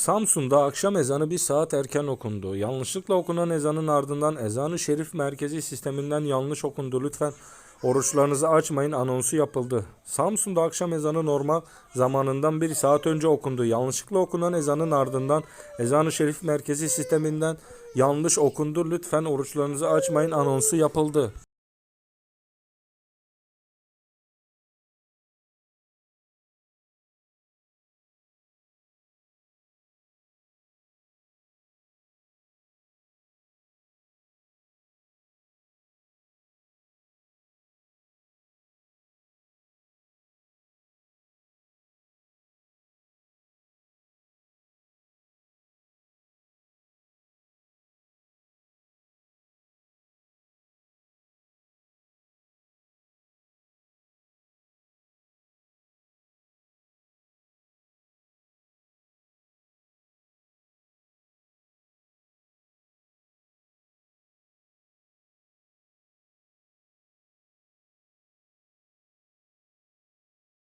Samsun'da akşam ezanı bir saat erken okundu. Yanlışlıkla okunan ezanın ardından ezanı şerif merkezi sisteminden yanlış okundu. Lütfen oruçlarınızı açmayın anonsu yapıldı. Samsun'da akşam ezanı normal zamanından bir saat önce okundu. Yanlışlıkla okunan ezanın ardından ezanı şerif merkezi sisteminden yanlış okundu. Lütfen oruçlarınızı açmayın anonsu yapıldı.